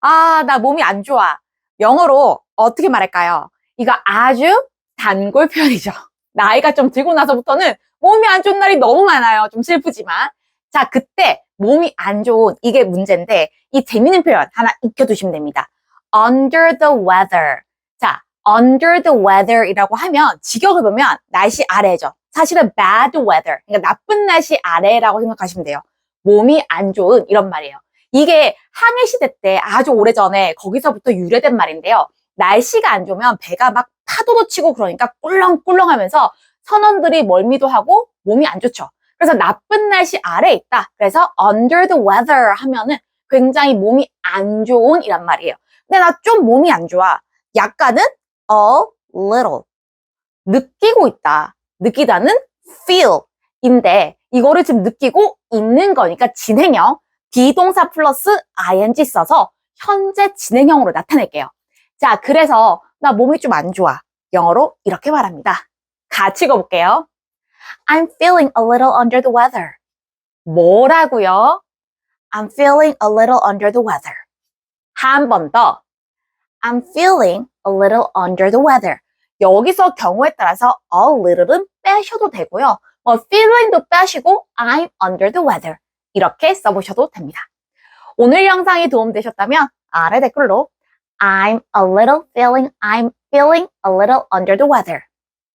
아, 나 몸이 안 좋아. 영어로 어떻게 말할까요? 이거 아주 단골 표현이죠. 나이가 좀 들고 나서부터는 몸이 안 좋은 날이 너무 많아요. 좀 슬프지만. 자, 그때 몸이 안 좋은 이게 문제인데 이 재밌는 표현 하나 익혀두시면 됩니다. under the weather. 자, under the weather이라고 하면 직역을 보면 날씨 아래죠. 사실은 bad weather. 그러니까 나쁜 날씨 아래라고 생각하시면 돼요. 몸이 안 좋은 이런 말이에요. 이게 항해 시대 때 아주 오래전에 거기서부터 유래된 말인데요. 날씨가 안 좋으면 배가 막 파도도 치고 그러니까 꿀렁꿀렁 하면서 선원들이 멀미도 하고 몸이 안 좋죠. 그래서 나쁜 날씨 아래에 있다. 그래서 under the weather 하면은 굉장히 몸이 안 좋은 이란 말이에요. 근데 나 좀 몸이 안 좋아. 약간은 a little. 느끼고 있다. 느끼다는 feel. 인데 이거를 지금 느끼고 있는 거니까 진행형. 비동사 플러스 ing 써서 현재 진행형으로 나타낼게요. 자, 그래서 나 몸이 좀 안 좋아. 영어로 이렇게 말합니다. 같이 읽어볼게요. I'm feeling a little under the weather. 뭐라고요? I'm feeling a little under the weather. 한 번 더. I'm feeling a little under the weather. 여기서 경우에 따라서 a little은 빼셔도 되고요. 뭐 feeling도 빼시고 I'm under the weather. 이렇게 써보셔도 됩니다. 오늘 영상이 도움되셨다면 아래 댓글로 I'm a little feeling, I'm feeling a little under the weather.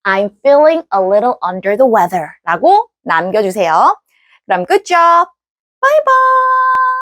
I'm feeling a little under the weather 라고 남겨주세요. 그럼 good job! 바이바이!